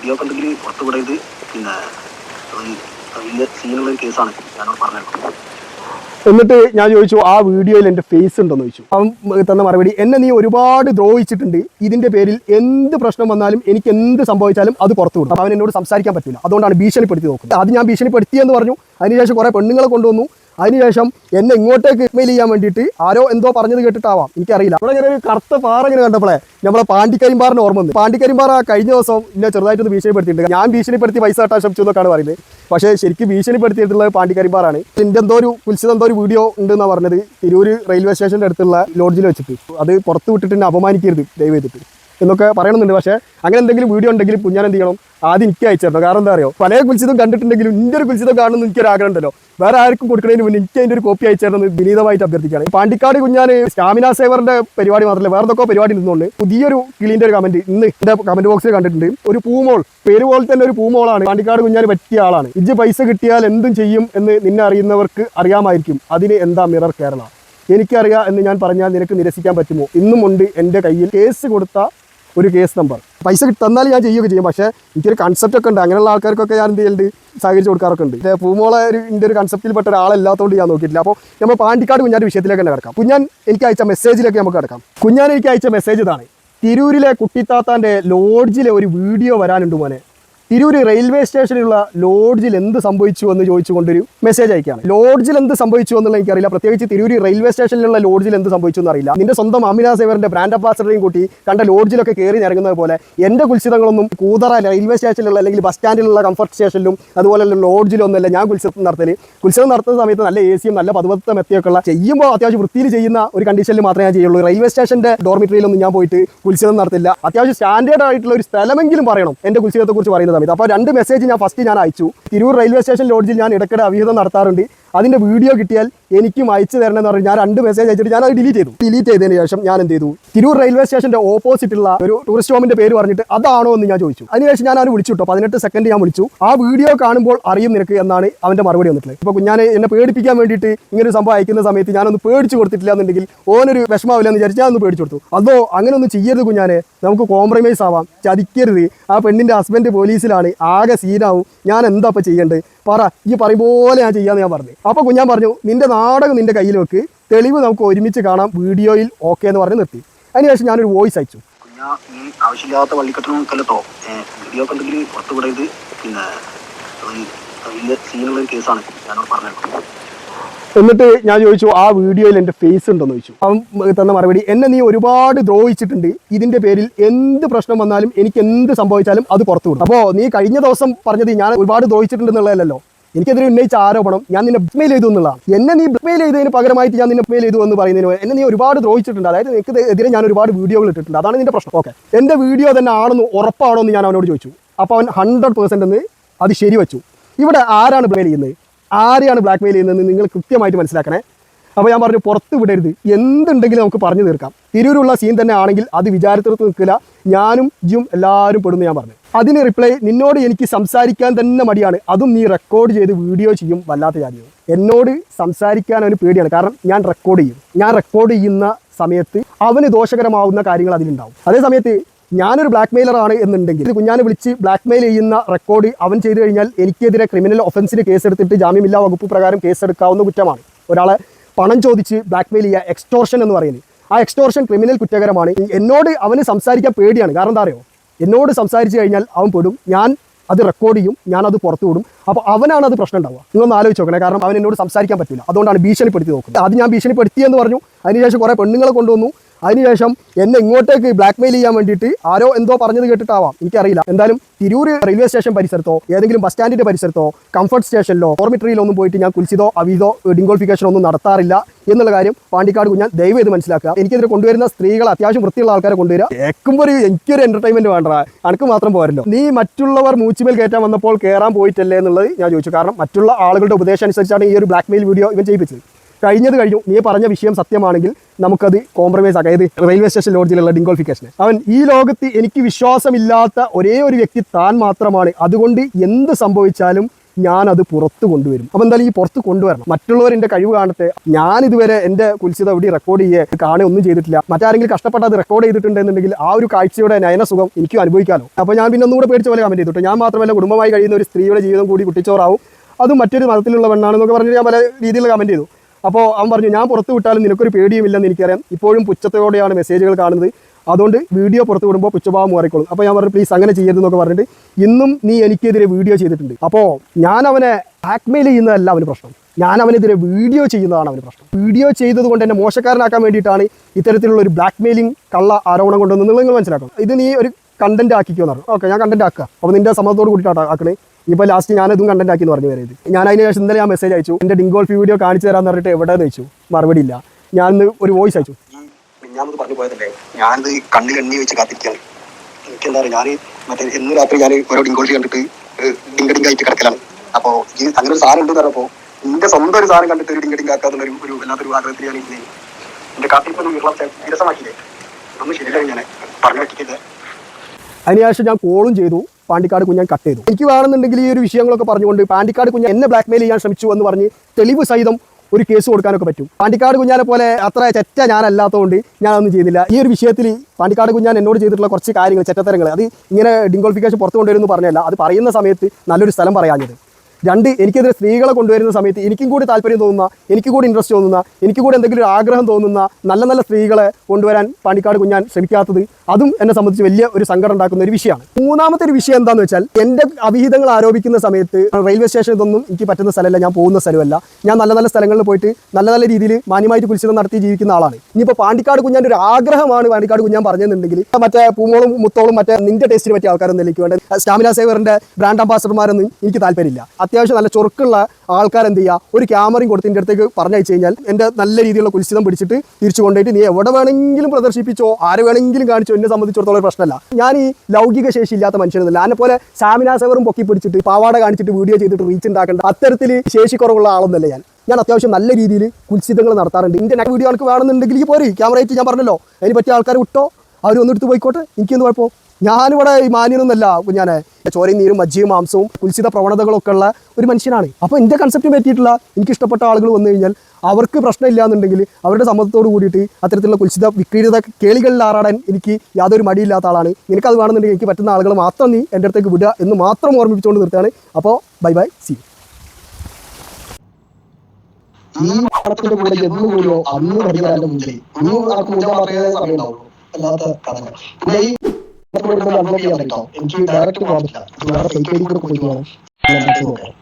Video എന്തെങ്കിലും പുറത്തു വിടരുത് പിന്നെ വലിയ സീനുള്ള കേസാണ് ഞാനോട് പറഞ്ഞത്. എന്നിട്ട് ഞാൻ ചോദിച്ചു ആ വീഡിയോയിൽ എന്റെ ഫേസ് ഉണ്ടെന്ന് ചോദിച്ചു. അവൻ തന്ന മറുപടി എന്നെ നീ ഒരുപാട് ദ്രോഹിച്ചിട്ടുണ്ട്. ഇതിന്റെ പേരിൽ എന്ത് പ്രശ്നം വന്നാലും എനിക്ക് എന്ത് സംഭവിച്ചാലും അത് പുറത്തു വിടും. അവൻ എന്നോട് സംസാരിക്കാൻ പറ്റില്ല അതുകൊണ്ടാണ് ഭീഷണിപ്പെടുത്തി നോക്കുന്നത്. അത് ഞാൻ ഭീഷണിപ്പെടുത്തിയെന്ന് പറഞ്ഞു. അതിനുശേഷം കുറേ പെണ്ണുങ്ങളെ കൊണ്ടുവന്നു. അതിനുശേഷം എന്നെ ഇങ്ങോട്ടേക്ക് ഇമെയിൽ ചെയ്യാൻ വേണ്ടിയിട്ട് ആരോ എന്തോ പറഞ്ഞത് കേട്ടിട്ടാവാം. എനിക്കറിയില്ല. അവിടെ ഇങ്ങനെ ഒരു കറുത്ത പാറ ഇങ്ങനെ കണ്ടപ്പോഴേ നമ്മളെ പാണ്ടിക്കരിമ്പാറിന് ഓർമ്മ വന്നു. പാണ്ടിക്കരിമ്പാറ കഴിഞ്ഞ ദിവസം എന്നെ ചെറുതായിട്ടൊന്ന് ഭീഷണിപ്പെടുത്തിയിട്ടുണ്ട്. ഞാൻ ഭീഷണിപ്പെടുത്തി പൈസ കെട്ടാൻ ശ്രമിച്ചു എന്നൊക്കെയാണ് പറയുന്നത്. പക്ഷേ ശരിക്കും ഭീഷണിപ്പെടുത്തിയിട്ടുള്ളത് പാണ്ടിക്കരിമ്പാറാണ്. എന്റെ എന്തോ ഒരു കുൽസിത എന്തോ ഒരു വീഡിയോ ഉണ്ടെന്നാണ് പറഞ്ഞത് തിരൂർ റെയിൽവേ സ്റ്റേഷന്റെ അടുത്തുള്ള ലോഡ്ജിൽ വെച്ചിട്ട്. അത് പുറത്ത് വിട്ടിട്ട് എന്നെ അപമാനിക്കരുത് ദയവ് ചെയ്തിട്ട്. എന്നൊക്കെ പറയണമെന്നുണ്ട് പക്ഷേ അങ്ങനെ എന്തെങ്കിലും വീഡിയോ ഉണ്ടെങ്കിൽ ഞാൻ എന്ത് ചെയ്യണം? ആദ്യം എനിക്ക് അയച്ചിരുന്നു കാരണം എന്താ അറിയോ? പല കുൽസിതം കണ്ടിട്ടുണ്ടെങ്കിലും എന്റെ ഒരു കുൽസിതം കാണണമെന്ന് എനിക്കൊരു ആഗ്രഹം ഉണ്ടല്ലോ. വേറെ ആർക്കും കൊടുക്കുന്നതിന് മുന്നേ എനിക്ക് അതിന്റെ ഒരു കോപ്പി അയച്ചിരുന്നത് വിനീതമായിട്ട് അഭ്യർത്ഥിക്കുകയാണ്. പാണ്ടിക്കാട് കുഞ്ഞാൻ സ്റ്റാമിന സേവറിന്റെ പരിപാടി മാത്രമല്ല വേറെ എന്തൊക്കെ പരിപാടി നിന്നുകൊണ്ട് പുതിയൊരു കിളിന്റെ ഒരു കമന്റ് ഇന്ന് എന്റെ കമന്റ് ബോക്സിൽ കണ്ടിട്ടുണ്ട്. ഒരു പൂമോൾ പേര് പോലെ തന്നെ ഒരു പൂമോളാണ്. പാണ്ടിക്കാട് കുഞ്ഞാൻ പറ്റിയ ആളാണ്. ഇജ്ജ് പൈസ കിട്ടിയാൽ എന്തും ചെയ്യും എന്ന് നിന്നെ അറിയുന്നവർക്ക് അറിയാമായിരിക്കും. അതിന് എന്താ മിറർ കേരള? എനിക്കറിയാം എന്ന് ഞാൻ പറഞ്ഞാൽ നിനക്ക് നിരസിക്കാൻ പറ്റുമോ? ഇന്നുമുണ്ട് എന്റെ കയ്യിൽ. കേസ് കൊടുത്ത ഒരു കേസ് നമ്പർ പൈസ തന്നാൽ ഞാൻ ചെയ്യുകയൊക്കെ ചെയ്യും. പക്ഷേ എനിക്കൊരു കൺസെപ്റ്റ് ഒക്കെ ഉണ്ട്. അങ്ങനെയുള്ള ആൾക്കാർക്കൊക്കെ ഞാൻ എന്ത് ചെയ്യുന്നുണ്ട് സഹകരിച്ച് കൊടുക്കാറൊക്കെ ഉണ്ട്. പൂമോളെ ഒരു എന്റെ ഒരു കൺസെപ്റ്റിൽപ്പെട്ട ഒരാളല്ലാത്തതുകൊണ്ട് ഞാൻ നോക്കിയിട്ടില്ല. അപ്പോൾ നമ്മൾ പാണ്ടിക്കാട് കുഞ്ഞാന്റെ വിഷയത്തിലേക്ക് തന്നെ കിടക്കാം. കുഞ്ഞാൻ എനിക്ക് അയച്ച മെസ്സേജിലേക്ക് നമുക്ക് കിടക്കാം. കുഞ്ഞാൻ എനിക്ക് അയച്ച മെസ്സേജ് ഇതാണ്. തിരൂരിലെ കുട്ടിത്താത്താന്റെ ലോഡ്ജിലെ ഒരു വീഡിയോ വരാനുണ്ട് മോനെ. തിരൂര് റെയിൽവേ സ്റ്റേഷനിലുള്ള ലോഡ്ജിൽ എന്ത് സംഭവിച്ചു എന്ന് ചോദിച്ചുകൊണ്ടൊരു മെസ്സേജ് അയക്കുകയാണ്. ലോഡ്ജിൽ എന്ത് സംഭവിച്ചു എന്നുള്ള എനിക്കറിയില്ല. പ്രത്യേകിച്ച് തിരൂര് റെയിൽവേ സ്റ്റേഷനിലുള്ള ലോഡ്ജിൽ എന്ത് സംഭവിച്ചു എന്നറിയില്ല. നിന്റെ സ്വന്തം അമിന സേവറിന്റെ ബ്രാൻഡ് അംബാസഡറേയും കൂട്ടി കണ്ട ലോഡ്ജിലൊക്കെ കയറി ഇറങ്ങുന്നത് പോലെ എന്റെ കുൽസിതങ്ങളൊന്നും കൂതറ റെയിൽവേ സ്റ്റേഷനിലുള്ള അല്ലെങ്കിൽ ബസ് സ്റ്റാൻഡിലുള്ള കംഫർട്ട് സ്റ്റേഷനിലും അതുപോലെ ലോഡ്ജിലും ഞാൻ കുൽസിതം നടത്തൽ. കുൽസിതം നടത്തുന്ന സമയത്ത് നല്ല എ സിയും നല്ല പതുപത്ത എത്തിയൊക്കെയുള്ള ചെയ്യുമ്പോൾ അത്യാവശ്യം വൃത്തിയിൽ ചെയ്യുന്ന ഒരു കണ്ടീഷനിൽ മാത്രമേ ഞാൻ ചെയ്യുള്ളൂ. റെയിൽവേ സ്റ്റേഷന്റെ ഡോർമിറ്ററിയിലൊന്നും ഞാൻ പോയിട്ട് കുൽസിതം നടത്തില്ല. അത്യാവശ്യം സ്റ്റാൻഡേർഡ് ആയിട്ടുള്ള ഒരു സ്ഥലമെങ്കിലും പറയണം. എന്റെ കുൽസിതത്തെ കുറിച്ച് പറയുന്ന സമയത്ത് അപ്പോൾ രണ്ട് മെസ്സേജ് ഞാൻ ഫസ്റ്റ് ഞാൻ അയച്ചു. തിരൂർ റെയിൽവേ സ്റ്റേഷൻ ലോഡ്ജിൽ ഞാൻ ഇടയ്ക്കിടെ അവിഹിതം നടത്താറുണ്ട്. അതിന്റെ വീഡിയോ കിട്ടിയാൽ എനിക്കും അയച്ചു തരണം എന്ന് പറഞ്ഞ് ഞാൻ രണ്ട് മെസ്സേജ് അയച്ചിട്ട് ഞാൻ അത് ഡിലീറ്റ് ചെയ്തു. ഡിലീറ്റ് ചെയ്തതിന് ശേഷം ഞാൻ എന്ത് ചെയ്തു? തിരൂർ റെയിൽവേ സ്റ്റേഷന്റെ ഓപ്പോസിറ്റുള്ള ഒരു ടൂറിസ്റ്റ് ഹോമിന്റെ പേര് പറഞ്ഞിട്ട് അതാണോ എന്ന് ഞാൻ ചോദിച്ചു. അതിനുശേഷം ഞാൻ അവന് വിളിച്ചു കേട്ടോ പതിനെട്ട് സെക്കൻഡ് ഞാൻ വിളിച്ചു. ആ വീഡിയോ കാണുമ്പോൾ അറിയും നിനക്ക് എന്നാണ് അവന്റെ മറുപടി വന്നിട്ടുള്ളത്. ഇപ്പോൾ ഞാൻ എന്നെ പേടിപ്പിക്കാൻ വേണ്ടിയിട്ട് ഇങ്ങനെ ഒരു സംഭവം അയക്കുന്ന സമയത്ത് ഞാനൊന്ന് പേടിച്ചു കൊടുത്തിട്ടില്ല എന്നുണ്ടെങ്കിൽ ഓനൊരു വിഷമാവില്ല എന്ന് വിചാരിച്ച് ഞാനൊന്ന് പേടിച്ചു കൊടുത്തു. അതോ അങ്ങനെ ഒന്നും ചെയ്യരുത് കുഞ്ഞാനെ. നമുക്ക് കോംപ്രമൈസ് ആവാം. ചതിക്കരുത്. ആ പെണ്ണിന്റെ ഹസ്ബൻഡ് പോലീസിലാണ് ആകെ സീനാവും ഞാൻ എന്താ ഇപ്പം ചെയ്യേണ്ടത്? പറ. ഈ പറയും പോലെ ഞാൻ ചെയ്യാന്ന് ഞാൻ പറഞ്ഞു. അപ്പൊ കുഞ്ഞാൻ പറഞ്ഞു നിന്റെ നാടകം നിന്റെ കയ്യിൽ വെക്ക്. തെളിവ് നമുക്ക് ഒരുമിച്ച് കാണാം. വീഡിയോയിൽ ഓക്കെ എന്ന് പറഞ്ഞ് നിർത്തി. അതിനുശേഷം ഞാനൊരു വോയിസ് അയച്ചു. ഈ ആവശ്യമില്ലാത്ത വള്ളിക്കെട്ടണം വീഡിയോ കണ്ടെങ്കിൽ പുറത്ത് വിടരുത്. പിന്നെ വലിയ സീനുള്ള കേസാണ് ഞാനോട് പറഞ്ഞേക്കാം എന്നിട്ട് ഞാൻ ചോദിച്ചു ആ വീഡിയോയിൽ എന്റെ ഫേസ് ഉണ്ടെന്ന് ചോദിച്ചു. അവൻ തന്ന മറുപടി എന്നെ നീ ഒരുപാട് ദ്രോഹിച്ചിട്ടുണ്ട്. ഇതിന്റെ പേരിൽ എന്ത് പ്രശ്നം വന്നാലും എനിക്ക് എന്ത് സംഭവിച്ചാലും അത് പുറത്തു വിടും. അപ്പോൾ നീ കഴിഞ്ഞ ദിവസം പറഞ്ഞത് ഞാൻ ഒരുപാട് ദ്രോഹിച്ചിട്ടുണ്ടെന്നുള്ളതല്ലോ എനിക്കെതിരെ ഉന്നയിച്ച ആരോപണം ഞാൻ നിന്നെ ബ്ലാക്ക്മെയിൽ ചെയ്തു എന്നുള്ളതാണ് എന്നെ നീ ബ്ലാക്ക്മെയിൽ ചെയ്തതിന് പകരമായിട്ട് ഞാൻ നിന്നെ മെയിൽ ചെയ്തു എന്ന് പറയുന്നതിന് എന്നെ നീ ഒരുപാട് ദ്രോഹിച്ചിട്ടുണ്ട്. അതായത് എനിക്ക് എതിരെ ഞാൻ ഒരുപാട് വീഡിയോകൾ ഇട്ടിട്ടുണ്ട്. അതാണ് നിന്റെ പ്രശ്നം. ഓക്കെ എന്റെ വീഡിയോ തന്നെ ആണെന്ന് ഉറപ്പാണോ എന്ന് ഞാൻ അവനോട് ചോദിച്ചു. അപ്പോൾ അവൻ ഹൺഡ്രഡ് പേഴ്സന്റ് എന്ന് അത് ശരിവച്ചു. ഇവിടെ ആരാണ് ബ്ലെയിൽ ചെയ്യുന്നത്? ആരെയാണ് ബ്ലാക്ക് മെയിൽ ചെയ്യുന്നതെന്ന് നിങ്ങൾ കൃത്യമായിട്ട് മനസ്സിലാക്കണേ. അപ്പോൾ ഞാൻ പറഞ്ഞു പുറത്ത് വിടരുത്. എന്തുണ്ടെങ്കിലും നമുക്ക് പറഞ്ഞു തീർക്കാം. തിരൂരുള്ള സീൻ തന്നെ ആണെങ്കിൽ അത് വിചാരത്തിൽ നിൽക്കില്ല. ഞാനും ജിയും എല്ലാവരും പെടുന്നു ഞാൻ പറഞ്ഞു. അതിന് റിപ്ലൈ നിന്നോട് എനിക്ക് സംസാരിക്കാൻ തന്നെ മടിയാണ്. അതും നീ റെക്കോർഡ് ചെയ്ത് വീഡിയോ ചെയ്യും വല്ലാത്ത കാര്യം എന്നോട് സംസാരിക്കാൻ അവന് പേടിയാണ്. കാരണം ഞാൻ റെക്കോർഡ് ചെയ്യും. ഞാൻ റെക്കോർഡ് ചെയ്യുന്ന സമയത്ത് അവന് ദോഷകരമാവുന്ന കാര്യങ്ങൾ അതിലുണ്ടാവും. അതേ സമയത്ത് ഞാനൊരു ബ്ലാക്ക് മെയിലർ ആണ് എന്നുണ്ടെങ്കിൽ കുഞ്ഞാനെ വിളിച്ച് ബ്ലാക്ക് മെയിൽ ചെയ്യുന്ന റെക്കോർഡ് അവൻ ചെയ്തു കഴിഞ്ഞാൽ എനിക്കെതിരെ ക്രിമിനൽ ഒഫൻസിന് കേസെടുത്തിട്ട് ജാമ്യമില്ലാ വകുപ്പ് പ്രകാരം കേസെടുക്കാവുന്ന കുറ്റമാണ്. ഒരാളെ പണം ചോദിച്ച് ബ്ലാക്ക് മെയിൽ ചെയ്യുക എക്സ്റ്റോർഷൻ എന്ന് പറയുന്നത്. ആ എക്സ്റ്റോർഷൻ ക്രിമിനൽ കുറ്റകരമാണ്. എന്നോട് അവന് സംസാരിക്കാൻ പേടിയാണ്. കാരണം എന്താ അറിയോ? എന്നോട് സംസാരിച്ച് കഴിഞ്ഞാൽ അവൻ പെടും. ഞാൻ അത് റെക്കോർഡ് ചെയ്യും. ഞാൻ അത് പുറത്തു വിടും. അപ്പോൾ അവനാണ് അത് പ്രശ്നം ഉണ്ടാവുക. നിങ്ങളൊന്ന് ആലോചിച്ച് നോക്കണേ. കാരണം അവൻ എന്നോട് സംസാരിക്കാൻ പറ്റില്ല അതുകൊണ്ടാണ് ഭീഷണിപ്പെടുത്തി നോക്കുന്നത്. അത് ഞാൻ ഭീഷണിപ്പെടുത്തി എന്ന് പറഞ്ഞു. അതിനുശേഷം കുറേ പെണ്ണുങ്ങളെ കൊണ്ടുവന്നു. അതിനുശേഷം എന്നെ ഇങ്ങോട്ടേക്ക് ബ്ലാക്ക് മെയിൽ ചെയ്യാൻ വേണ്ടിയിട്ട് ആരോ എന്തോ പറഞ്ഞത് കേട്ടിട്ടാവാം. എനിക്കറിയില്ല. എന്തായാലും തിരൂര് റെയിൽവേ സ്റ്റേഷൻ പരിസരത്തോ ഏതെങ്കിലും ബസ് സ്റ്റാൻഡിന്റെ പരിസരത്തോ കംഫർട്ട് സ്റ്റേഷനിലോ ഓർമിട്രിയിലോ ഒന്നും പോയിട്ട് ഞാൻ കുൽസിതോ അവീതോ ഡിങ്കോൾഫിക്കേഷൻ ഒന്നും നടത്താറില്ല എന്നുള്ള കാര്യം പാണ്ടിക്കാട് കുഞ്ഞാൻ ദയവ് ചെയ്ത് മനസ്സിലാക്കുക. എനിക്കെതിരെ കൊണ്ടുവരുന്ന സ്ത്രീകൾ അത്യാവശ്യം വൃത്തിയുള്ള ആൾക്കാരെ കൊണ്ടുവരിക. കേൾക്കുമ്പോൾ ഒരു എനിക്കൊരു എന്റർടൈൻമെന്റ് വേണ്ട അനക്ക് മാത്രം പോരല്ലോ. നീ മറ്റുള്ളവർ മൂച്ചുമേൽ കയറ്റാൻ വന്നപ്പോൾ കയറാൻ പോയിട്ടല്ലേ എന്നുള്ളത് ഞാൻ ചോദിച്ചു. കാരണം മറ്റുള്ള ആളുകളുടെ ഉപദേശം അനുസരിച്ചാണ് ഈ ഒരു ബ്ലാക്ക് മെയിൽ വീഡിയോ ഇവൻ ചെയ്യിപ്പിച്ചത്. കഴിഞ്ഞത് കഴിഞ്ഞു. നീ പറഞ്ഞ വിഷയം സത്യമാണെങ്കിൽ നമുക്കത് കോംപ്രമൈസ് ആക്കാം. റെയിൽവേ സ്റ്റേഷൻ ലോഡ്ജിലുള്ള ഡിങ്കോൾഫിക്കേഷൻ അവൻ ഈ ലോകത്ത് എനിക്ക് വിശ്വാസമില്ലാത്ത ഒരേ ഒരു വ്യക്തി താൻ മാത്രമാണ്. അതുകൊണ്ട് എന്ത് സംഭവിച്ചാലും ഞാൻ അത് പുറത്ത് കൊണ്ടുവരും. അപ്പോൾ എന്തായാലും ഈ പുറത്ത് കൊണ്ടുവരണം. മറ്റുള്ളവർ എന്റെ കഴിവ് കാണട്ടെ. ഞാൻ ഇതുവരെ എന്റെ കുൽസിത ഇവിടെ റെക്കോർഡ് ചെയ്യുക കാണുക ഒന്നും ചെയ്തിട്ടില്ല. മറ്റാരെങ്കിലും കഷ്ടപ്പെട്ട് അത് റെക്കോർഡ് ചെയ്തിട്ടുണ്ടെന്നുണ്ടെങ്കിൽ ആ ഒരു കാഴ്ചയുടെ നയനസുഖം എനിക്ക് അനുഭവിക്കാനോ അപ്പോൾ ഞാൻ പിന്നെ ഒന്നുകൂടെ പേടിച്ച പോലെ കമന്റ് ചെയ്തിട്ട്. ഞാൻ മാത്രമല്ല കുടുംബമായി കഴിയുന്ന ഒരു സ്ത്രീയുടെ ജീവിതം കൂടി കുട്ടിച്ചോറാവും. അതും മറ്റൊരു മതത്തിലുള്ള പെണ്ണാണെന്നൊക്കെ പറഞ്ഞിട്ട് ഞാൻ പല രീതിയിൽ കമന്റ് ചെയ്തു. അപ്പോൾ അവൻ പറഞ്ഞു ഞാൻ പുറത്ത് വിട്ടാലും നിനക്കൊരു പേടിയുമില്ലെന്ന് എനിക്കറിയാം. ഇപ്പോഴും പുച്ഛത്തോടെയാണ് മെസ്സേജുകൾ കാണുന്നത്. അതുകൊണ്ട് വീഡിയോ പുറത്ത് വിടുമ്പോൾ പുച്ഛഭാവം മാറിക്കോളും. അപ്പോൾ ഞാൻ പറഞ്ഞു പ്ലീസ് അങ്ങനെ ചെയ്യരുതെന്നൊക്കെ പറഞ്ഞിട്ട് ഇന്നും നീ എനിക്കെതിരെ വീഡിയോ ചെയ്തിട്ടുണ്ട്. അപ്പോൾ ഞാൻ അവനെ ബ്ലാക്ക്മെയിൽ ചെയ്യുന്നതല്ല അവന് പ്രശ്നം. ഞാൻ അവനെതിരെ വീഡിയോ ചെയ്യുന്നതാണ് അവന് പ്രശ്നം. വീഡിയോ ചെയ്തതുകൊണ്ട് എന്നെ മോശക്കാരനാക്കാൻ വേണ്ടിയിട്ടാണ് ഇത്തരത്തിലുള്ള ഒരു ബ്ലാക്ക്മെയിലിംഗ് കള്ള ആരോപണം കൊണ്ടുവന്നത് നിങ്ങൾ മനസ്സിലാക്കണം. ഇത് നീ ഒരു കണ്ടന്റ് ആക്കിക്കോന്ന് പറഞ്ഞു. ഓക്കെ ഞാൻ കണ്ടന്റ് ആക്കുക. അപ്പോൾ നിന്റെ സമ്മതത്തോട് കൂടിയിട്ടാണ് ആക്കണേ. ഇപ്പോൾ ലാസ്റ്റ് ഞാൻ ഇതും കണ്ടന്റ് ആക്കി എന്ന് പറഞ്ഞു വരരുത്. ഞാൻ അതിന് ശേഷം ഇന്നലെ ഞാൻ മെസ്സേജ് അയച്ചു. എന്റെ ഡിങ്കോൾഫ് വീഡിയോ കാണിച്ചു തരാമെന്ന് പറഞ്ഞിട്ട് എവിടെ വെച്ചു മറുപടി ഇല്ല. ഞാൻ ഇന്ന് ഒരു വോയിസ് അയച്ചു. മിഞ്ഞാന്ന് പറഞ്ഞു പോയതല്ലേ? ഞാനിത് വെച്ച് കാത്തിരിക്കുകയാണ്. ഞാൻ മറ്റേ രാത്രി ഓരോ കണ്ടിട്ട് അപ്പോൾ അങ്ങനെ ഒരു സാധനം ഉണ്ടെന്ന് സ്വന്തം ഒരു സാധനം കണ്ടിട്ട് ഒരു ഡിങ്ക ഒരു ഒരു വല്ലാത്തൊരു ആഗ്രഹത്തിൽ എന്റെ കാത്തിരിപ്പൊന്നും വിരസമാക്കിയില്ലേ? ഒന്നും ശരിയല്ല ഞാൻ പറഞ്ഞു അതിനുശേഷം ഞാൻ കോളും ചെയ്തു. പാണ്ടിക്കാട് കുഞ്ഞാൻ കട്ട് ചെയ്തു. എനിക്ക് വേണമെന്നുണ്ടെങ്കിൽ ഈ ഒരു വിഷയങ്ങളൊക്കെ പറഞ്ഞുകൊണ്ട് പാണ്ടിക്കാട് കുഞ്ഞാൻ എന്നെ ബ്ലാക്ക്മെയിൽ ചെയ്യാൻ ശ്രമിച്ചു എന്ന് പറഞ്ഞ് തെളിവ് സഹിതം ഒരു കേസ് കൊടുക്കാനൊക്കെ പറ്റും. പാണ്ടിക്കാട് കുഞ്ഞാനെ പോലെ അത്ര ചെറ്റ ഞാനല്ലാത്തതുകൊണ്ട് ഞാനൊന്നും ചെയ്തില്ല. ഈ ഒരു വിഷയത്തിൽ പാണ്ടിക്കാട് കുഞ്ഞാൻ എന്നോട് ചെയ്തിട്ടുള്ള കുറച്ച് കാര്യങ്ങൾ ചെറ്റത്തരങ്ങൾ അത് ഇങ്ങനെ ഡിങ്കോളിഫിക്കേഷൻ പുറത്തു കൊണ്ടുവരുമെന്ന് പറഞ്ഞല്ല. അത് പറയുന്ന സമയത്ത് നല്ലൊരു സ്ഥലം പറയാഞ്ഞത്. രണ്ട് എനിക്കെതിരെ സ്ത്രീകളെ കൊണ്ടുവരുന്ന സമയത്ത് എനിക്കും കൂടി താല്പര്യം തോന്നുന്ന എനിക്കും കൂടി ഇൻട്രസ്റ്റ് തോന്നുന്ന എനിക്കും കൂടി എന്തെങ്കിലും ഒരു ആഗ്രഹം തോന്നുന്ന നല്ല നല്ല സ്ത്രീകളെ കൊണ്ടുവരാൻ പാണ്ടിക്കാട് കുഞ്ഞാൻ ശ്രമിക്കാത്തത് അതും എന്നെ സംബന്ധിച്ച് വലിയ ഒരു സങ്കടം ഉണ്ടാക്കുന്ന ഒരു വിഷയമാണ്. മൂന്നാമത്തെ ഒരു വിഷയം എന്താണെന്ന് വെച്ചാൽ എന്റെ അവിഹിതങ്ങൾ ആരോപിക്കുന്ന സമയത്ത് റെയിൽവേ സ്റ്റേഷൻ ഇതൊന്നും എനിക്ക് പറ്റുന്ന സ്ഥലമല്ല ഞാൻ പോകുന്ന സ്ഥലമല്ല. ഞാൻ നല്ല നല്ല സ്ഥലങ്ങളിൽ പോയിട്ട് നല്ല നല്ല രീതിയിൽ മാന്യമായിട്ട് കുരിശിതം നടത്തി ജീവിക്കുന്ന ആളാണ്. ഇനിയിപ്പോൾ പാണ്ടിക്കാട് കുഞ്ഞാന്റെ ഒരു ആഗ്രഹമാണ് പാണ്ടിക്കാട് കുഞ്ഞാൻ പറഞ്ഞെന്നുണ്ടെങ്കിൽ മറ്റേ പൂമോളും മുത്തോളും മറ്റേ നിന്റെ ടേസ്റ്റിന് പറ്റിയ ആൾക്കാരൊന്നും എനിക്ക് വേണ്ട. സ്റ്റാമിന സേവറിന്റെ ബ്രാൻഡ് അംബാസഡർമാരൊന്നും എനിക്ക് താല്പര്യമില്ല. അത്യാവശ്യം നല്ല ചൊറുക്കുള്ള ആൾക്കാർ എന്ത് ചെയ്യുക ഒരു ക്യാമറയും കൊടുത്ത് എന്റെ അടുത്തേക്ക് പറഞ്ഞയച്ചു കഴിഞ്ഞാൽ എന്റെ നല്ല രീതിയിലുള്ള കുലിശിതം പിടിച്ചിട്ട് തിരിച്ചു കൊണ്ടുപോയിട്ട് നീ എവിടെ വേണമെങ്കിലും പ്രദർശിപ്പിച്ചോ ആര് വേണമെങ്കിലും കാണിച്ചോ എന്നെ സംബന്ധിച്ചിടത്തോളം പ്രശ്നമല്ല. ഞാൻ ഈ ലൗകിക ശേഷി ഇല്ലാത്ത മനുഷ്യനല്ല എന്നെ പോലെ സാമിനാസവറും പൊക്കി പിടിച്ചിട്ട് പാവാട കാണിച്ചിട്ട് വീഡിയോ ചെയ്തിട്ട് റീച്ച് ഉണ്ടാക്കേണ്ട. അത്തരത്തിൽ ശേഷി കുറവുള്ള ആളൊന്നല്ല ഞാൻ. ഞാൻ അത്യാവശ്യം നല്ല രീതിയിൽ കുൽസിതങ്ങൾ നടത്താറുണ്ട്. ഇന്ത്യൻ വീഡിയോ ആൾക്ക് വേണമെന്നുണ്ടെങ്കിൽ പോരെ ക്യാമറ ഞാൻ പറഞ്ഞല്ലോ. അതിന് പറ്റിയ ആൾക്കാർ വിട്ടോ അവർ ഒന്നെടുത്ത് പോയിക്കോട്ടെ. എനിക്കൊന്നും കുഴപ്പം ഞാനിവിടെ ഈ മാന്യനൊന്നല്ല ഞാൻ ചോരയും നീരും മജ്ജിയും മാംസവും കുൽസിത പ്രവണതകളൊക്കെ ഉള്ള ഒരു മനുഷ്യനാണ്. അപ്പോൾ എന്റെ കൺസെപ്റ്റ് പറ്റിയിട്ടുള്ള എനിക്ക് ഇഷ്ടപ്പെട്ട ആളുകൾ വന്നു കഴിഞ്ഞാൽ അവർക്ക് പ്രശ്നമില്ല എന്നുണ്ടെങ്കിൽ അവരുടെ സമ്മതത്തോട് കൂടിയിട്ട് അത്തരത്തിലുള്ള കുൽസിത വിക്രീത കേളികളിൽ ആറാടാൻ എനിക്ക് യാതൊരു മടിയില്ലാത്ത ആളാണ്. നിനക്കത് വേണമെന്നുണ്ടെങ്കിൽ എനിക്ക് പറ്റുന്ന ആളുകൾ മാത്രം നീ എന്റെ അടുത്തേക്ക് വിടുക എന്ന് മാത്രം ഓർമ്മിപ്പിച്ചുകൊണ്ട് നിർത്തുകയാണ്. അപ്പോൾ ബൈ ബൈ സി കഥകൾ. അൺലോക്ക് ചെയ്യാൻ പറ്റോ എനിക്ക് ഡയറക്റ്റ് പോകാൻ പറ്റില്ല. വേറെ ഫേക്ക് കൂടെ പോയി നോക്കാം